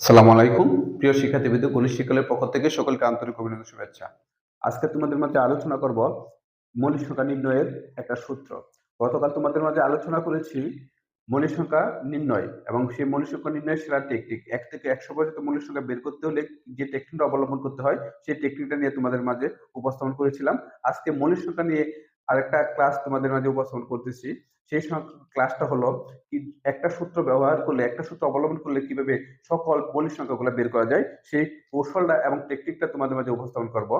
সালাম আলাইকুম। প্রিয় শিক্ষার্থীবৃন্দ গণিত শিক্ষালয়ের পক্ষ থেকে সকলকে আন্তরিক অভিনন্দন, শুভেচ্ছা। আজকে তোমাদের মাঝে আলোচনা করব মৌলিক সংখ্যা নির্ণয়ের একটা সূত্র। গতকাল তোমাদের মাঝে আলোচনা করেছি মৌলিক সংখ্যা নির্ণয় এবং সেই মৌলিক সংখ্যা নির্ণয়ের সেরা টেকনিক এক থেকে একশো পর্যন্ত মৌলিক সংখ্যা বের করতে হলে যে টেকনিকটা অবলম্বন করতে হয়, সেই টেকনিকটা নিয়ে তোমাদের মাঝে উপস্থাপন করেছিলাম। আজকে মৌলিক সংখ্যা নিয়ে আরেকটা ক্লাস তোমাদের মাঝে উপস্থাপন করতেছি। সেই ক্লাসটা হলো একটা সূত্র ব্যবহার করলে, একটা সূত্র অবলম্বন করলে কীভাবে সকল মৌলিক সংখ্যাগুলো বের করা যায়, সেই কৌশলটা এবং টেকনিকটা তোমাদের মাঝে উপস্থাপন করব।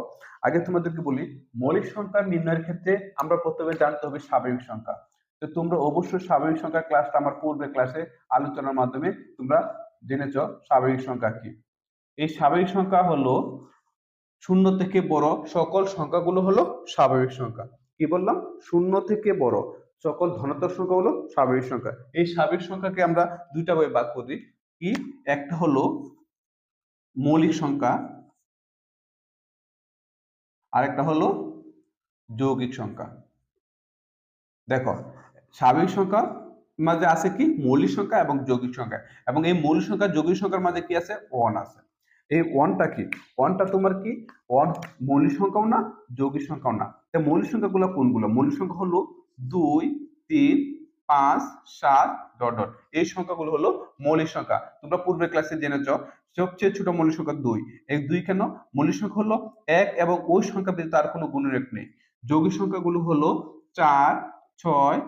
আগে তোমাদেরকে বলি, মৌলিক সংখ্যা নির্ণয়ের ক্ষেত্রে আমরা প্রথমে জানতে হবে স্বাভাবিক সংখ্যা। তো তোমরা অবশ্যই স্বাভাবিক সংখ্যার ক্লাসটা আমার পূর্বে ক্লাসে আলোচনার মাধ্যমে তোমরা জেনেছ স্বাভাবিক সংখ্যা কি। এই স্বাভাবিক সংখ্যা হলো শূন্য থেকে বড় সকল সংখ্যাগুলো হলো স্বাভাবিক সংখ্যা। কি বললাম? শূন্য থেকে বড় সকল ধনাত্মক সংখ্যা হলো স্বাভাবিক সংখ্যা। এই স্বাভাবিক সংখ্যাকে আমরা দুইটা ভাবে ভাগ করি কি? একটা হলো মৌলিক সংখ্যা, আরেকটা হলো যৌগিক সংখ্যা। দেখো, স্বাভাবিক সংখ্যা মাঝে আছে কি? মৌলিক সংখ্যা এবং যৌগিক সংখ্যা। এবং এই মৌলিক সংখ্যা, যৌগিক সংখ্যার মাঝে কি আছে? ওয়ান আছে। এই ওয়ানটা কি? ওয়ানটা তোমার কি? ওয়ান মৌলিক সংখ্যাও না, যৌগিক সংখ্যাও না। মৌলিক সংখ্যাগুলো কোনগুলো? মৌলিক সংখ্যা হলো দুই তিন, পাঁচ, সাত, ডট ডট। এই সংখ্যাগুলো হলো মৌলিক সংখ্যা। তোমরা পূর্বে ক্লাসে জেনেছ, সবচেয়ে ছোট মৌলিক সংখ্যা দুই। এই দুই কেন? মৌলিক সংখ্যা হলো এক এবং ওই সংখ্যা ব্যতীত আর কোনো গুণরেখ নেই। যৌগিক সংখ্যাগুলো হলো চার, ছয়,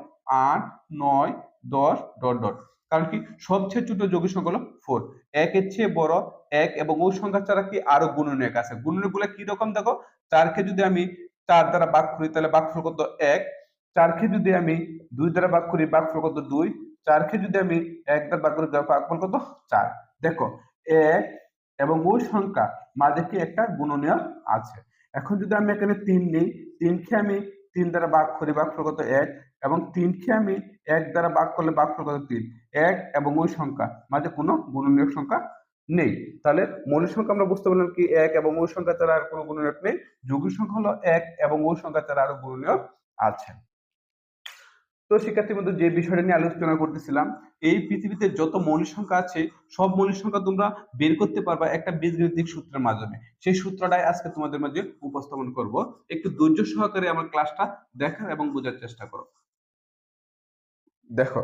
আট, নয়, দশ, ডট ডট। কারণ কি? সবচেয়ে ছোট যৌগিক সংখ্যা হলো ফোর একের চেয়ে বড় এক এবং ওই সংখ্যা ছাড়া কি আরও গুণনীয়ক আছে? গুণনীয়কগুলো কি রকম দেখো? চারকে যদি আমি চার দ্বারা ভাগ করি, তাহলে ভাগফল কত? এক। চারকে যদি আমি দুই দ্বারা ভাগ করি ভাগফল কত? দুই। চারকে যদি আমি এক দ্বারা ভাগ করি ভাগফল কত? চার। দেখো, এক এবং ওই সংখ্যা মাঝে কি একটা গুণনীয় আছে। এখন যদি আমি এখানে তিন নিই তিনকে আমি তিন দ্বারা ভাগ করি ভাগফল কত? এক। এবং তিনকে আমি এক দ্বারা ভাগ করলে ভাগফল কত? তিন। এক এবং ওই সংখ্যা মাঝে কোনো গুণনীয় সংখ্যা নেই। তাহলে মৌলিক সংখ্যা আমরা বুঝতে পারলাম কি এক এবং ওই সংখ্যা ছাড়া আর কোনো গুণনীয় নেই। যৌগিক সংখ্যা হলো এক এবং ওই সংখ্যা ছাড়া আরও গুণনীয় আছে। তো শিক্ষার্থীর মধ্যে যে বিষয়টা নিয়ে আলোচনা করতেছিলাম, এই পৃথিবীতে যত মৌলিক সংখ্যা আছে, সব মৌলিক সংখ্যা তোমরা বের করতে পারবা একটা বীজগণিতিক সূত্রের মাধ্যমে। সেই সূত্রটাই আজকে তোমাদের মাঝে উপস্থাপন করব। একটু ধৈর্য সহকারে আমার ক্লাসটা দেখার এবং বোঝার চেষ্টা করো। দেখো,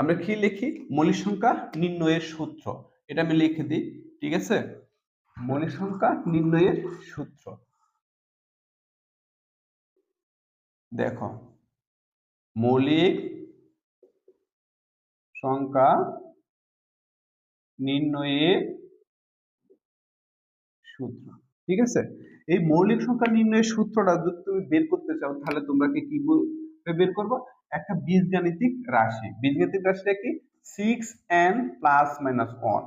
আমরা কি লিখি? মৌলিক সংখ্যা নির্ণয়ের সূত্র। এটা আমি লিখে দিই, ঠিক আছে? মৌলিক সংখ্যা নির্ণয়ের সূত্র। দেখো মৌলিক সংখ্যা নির্ণয়ের সূত্র, ঠিক আছে? এই মৌলিক সংখ্যা নির্ণয়ের সূত্রটা যদি তুমি বের করতে চাও, তাহলে তোমরা কি বের করব? একটা বীজগাণিতিক রাশি। বীজগাণিতিক রাশিটা কি? Six N plus minus one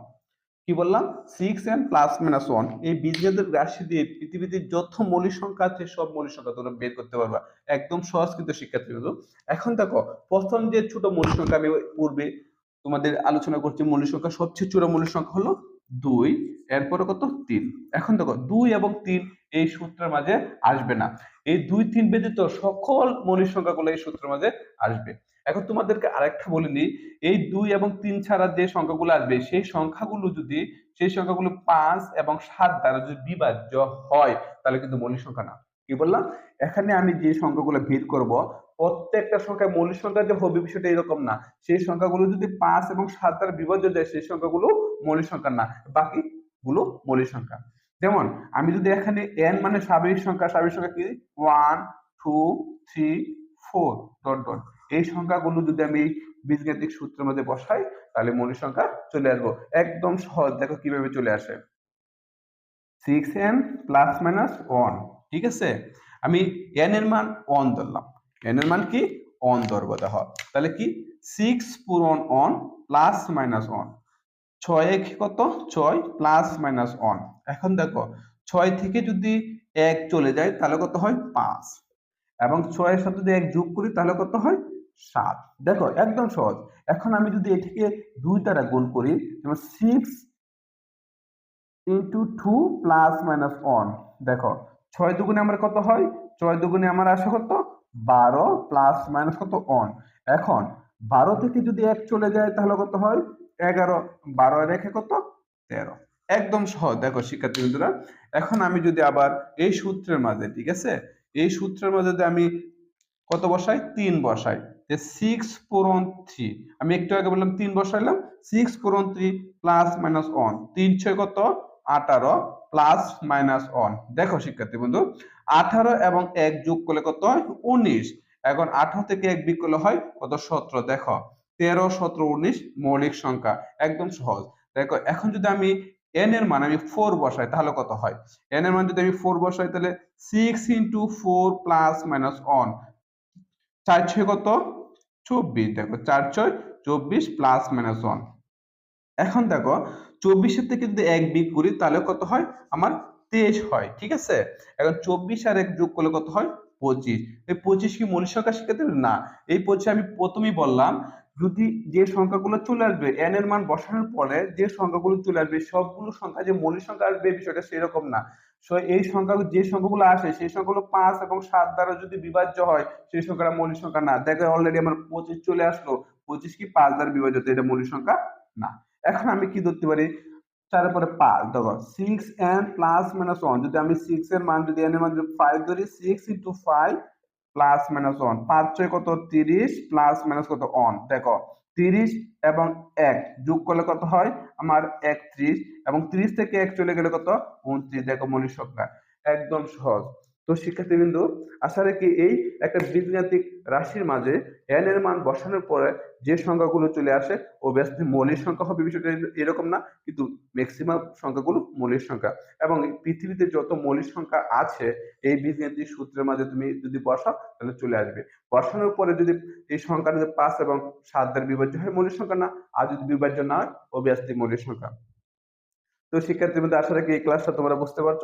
কি বললাম? Six N plus minus one এই বীজগাণিতিক রাশি দিয়ে পৃথিবীতে যত মৌলিক সংখ্যা আছে, সব মৌলিক সংখ্যা তোমরা বের করতে পারবা। একদম সহজ কিন্তু শিক্ষার্থী এখন দেখো, প্রথম যে ছোট মৌলিক সংখ্যা আমি পূর্বে তোমাদের আলোচনা করছি, মৌলিক সংখ্যা, সবচেয়ে ছোট মৌলিক সংখ্যা হলো দুই, এরপরে কত? তিন। এখন দেখো, দুই এবং তিন এই সূত্রের মাঝে আসবে না। এই দুই, তিন ব্যতীত সকল মৌলিক সংখ্যাগুলো এই সূত্রের মাঝে আসবে। এখন তোমাদেরকে আরেকটা বলে নিই, এই দুই এবং তিন ছাড়া যে সংখ্যাগুলো আসবে, সেই সংখ্যাগুলো যদি, সেই সংখ্যাগুলো পাঁচ এবং সাত দ্বারা যদি বিভাজ্য হয়, তাহলে কিন্তু মৌলিক সংখ্যা না। কি বললাম? এখানে আমি যে সংখ্যাগুলো বের করব প্রত্যেকটা সংখ্যা মৌলিক সংখ্যা যে হবে বিষয়টা এরকম না। সেই সংখ্যাগুলো যদি পাঁচ এবং সাত দ্বারা বিভাজ্য যায়, সেই সংখ্যাগুলো মৌলিক সংখ্যা না। বাকি গুলো মৌলিক সংখ্যা। যেমন, আমি যদি এখানে এন মানে স্বাভাবিক সংখ্যা স্বাভাবিক সংখ্যা কি? One two three four dot dot এই সংখ্যাগুলো যদি আমি বীজগাণিতিক সূত্রের মধ্যে বসাই, তাহলে মৌলিক সংখ্যা চলে আসব। একদম সহজ। দেখো কীভাবে চলে আসে। Six n plus minus one ঠিক আছে? আমি এন এর মান ওয়ান ধরলাম। এন এর মান কি? অন ধরবো দেখো তাহলে কি? সিক্স পূরণ অন প্লাস মাইনাস ওয়ান ছয় এক কত? ছয় প্লাস মাইনাস ওয়ান এখন দেখো, ছয় থেকে যদি এক চলে যায়, তাহলে কত হয়? পাঁচ। এবং ছয়ের সাথে যদি এক যোগ করি, তাহলে কত হয়? সাত। দেখো, একদম সহজ। এখন আমি যদি এটিকে দুই দ্বারা গুণ করি, যেমন six into two plus minus one দেখো, ছয় দুগুণে আমার কত হয়? ছয় দুগুণে আমার আসে কত? বারো প্লাস মাইনাস কত ওয়ান এখন বারো থেকে যদি এক চলে যায়, তাহলে কত হয়? এগারো। বারো রেখে কত? তেরো। একদম সহজ। দেখো, শিক্ষার্থী বন্ধুরা, এখন আমি যদি আবার এই সূত্রের মাঝে, ঠিক আছে? এই সূত্রের মাঝে যদি আমি কত বসাই? তিন বসাই। যে সিক্স পূরণ থ্রি আমি একটু আগে বললাম, তিন বসাইলাম। সিক্স পূরণ থ্রি প্লাস মাইনাস ওয়ান তিন ছয় কত? আঠারো। প্লাস মাইনাস ওয়ান দেখো শিক্ষার্থী বন্ধু, আঠারো এবং এক যোগ করলে কত উনিশ। এখন আঠারো থেকে এক বিক করলে হয় কত? সতেরো। দেখো, তেরো, সতেরো, উনিশ মৌলিক সংখ্যা। একদম সহজ। দেখো, এখন যদি আমি এন এর মান, আমি ফোর বসাই, তাহলে কত হয়? এন এর মান যদি আমি ফোর বসাই, তাহলে six into four plus minus one চার ছয় কত? চব্বিশ। দেখো, চার ছয়, চব্বিশ প্লাস মাইনাস ওয়ান এখন দেখো চব্বিশের থেকে যদি এক বিগ করি, তাহলে কত হয়? আমার তেইশ হয়, ঠিক আছে? এখন চব্বিশ আর এক যোগ করলে কত হয়? পঁচিশ। এই পঁচিশ কি মৌলিক সংখ্যা শিখাতে? না। এই পঁচিশ আমি প্রথমেই বললাম, যদি যে সংখ্যাগুলো চলে আসবে এন এর মান বসানোর পরে যে সংখ্যাগুলো চলে আসবে, সবগুলো সংখ্যা যে মৌলিক সংখ্যা আসবে, বিষয়টা সেরকম না। এই সংখ্যা, যে সংখ্যাগুলো আসে, সেই সংখ্যাগুলো পাঁচ এবং সাত দ্বারা যদি বিভাজ্য হয়, সেই সংখ্যাটা মৌলিক সংখ্যা না। দেখো অলরেডি আমার পঁচিশ চলে আসলো। পঁচিশ কি পাঁচ দ্বারা বিভাজিত এটা মৌলিক সংখ্যা না। এখন আমি কি ধরতে পারি? চারের পরে পাঁচ, দেখো six n plus minus one যদি আমি সিক্স এর মান যদি এন মান যদি ফাইভ ধরি six into five plus minus one পাঁচ ছয় কত? তিরিশ প্লাস মাইনাস কত? ওয়ান দেখো, তিরিশ এবং এক যোগ করলে কত হয়? আমার একত্রিশ এবং ত্রিশ থেকে এক চলে গেলে কত? উনত্রিশ, দেখো সংখ্যা, একদম সহজ। তো শিক্ষার্থীবৃন্দ, আশা রাখি এই একটা বীজগাণিতিক রাশির মাঝে এন এর মান বসানোর পরে যে সংখ্যাগুলো চলে আসে ও ব্যস্ত মৌলিক সংখ্যা হবে বিষয়টা এরকম না, কিন্তু ম্যাক্সিমাম সংখ্যাগুলো মৌলিক সংখ্যা। এবং পৃথিবীতে যত মৌলিক সংখ্যা আছে, এই বীজগাণিতিক সূত্রের মাঝে তুমি যদি বসাও, তাহলে চলে আসবে। বসানোর পরে যদি এই সংখ্যা যদি পাঁচ এবং সাত দ্বারা বিভাজ্য হয়, মৌলিক সংখ্যা না, আর যদি বিভাজ্য না হয় অভিয়াসলি মৌলিক সংখ্যা। তো শিক্ষার্থীর মধ্যে আশা রাখি এই ক্লাসটা তোমরা বুঝতে পারছ।